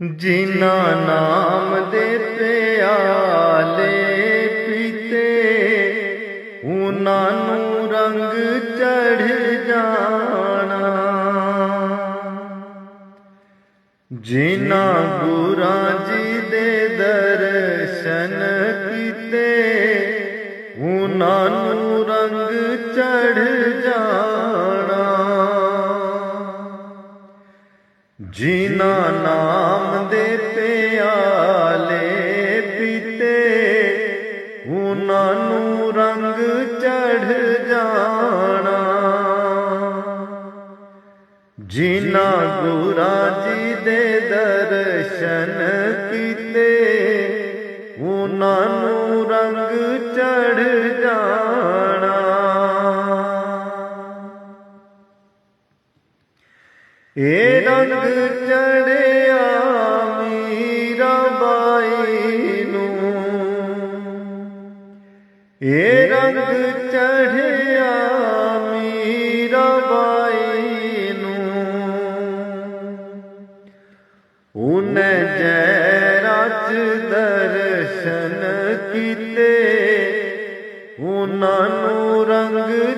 ਜਿਨਾ ਨਾਮ ਦੇ ਪਿਆਲੇ ਪੀਤੇ, ਉਹਨਾਂ ਨੂੰ ਰੰਗ ਚੜ ਜਾਣਾ। ਜਿਨਾ ਗੁਰਾਂ ਜੀ ਦੇ ਦਰਸ਼ਨ ਕੀਤੇ, ਉਹਨਾਂ ਨੂੰ ਰੰਗ ਚੜ ਜਾਣਾ। ਜਿਨਾ ਨਾਮ ਦੇ ਪਿਆਲੇ ਪੀਤੇ, ਉਹਨਾਂ ਨੂੰ ਰੰਗ ਚੜ ਜਾਣਾ। ਜਿਨਾ ਗੁਰਾਂ ਜੀ ਦੇ ਦਰਸ਼ਨ ਕੀਤੇ, ਉਹਨਾਂ ਇਹ ਰੰਗ ਚੜਿਆ ਮੀਰਾ ਬਾਈ ਨੂੰ। ਇਹ ਰੰਗ ਚੜਿਆ ਮੀਰਾ ਬਾਈ ਨੂੰ। ਉਹਨੇ ਜੈ ਰਾਜ ਦਰਸ਼ਨ ਕੀਤੇ ਉਹਨਾਂ ਨੂੰ ਰੰਗ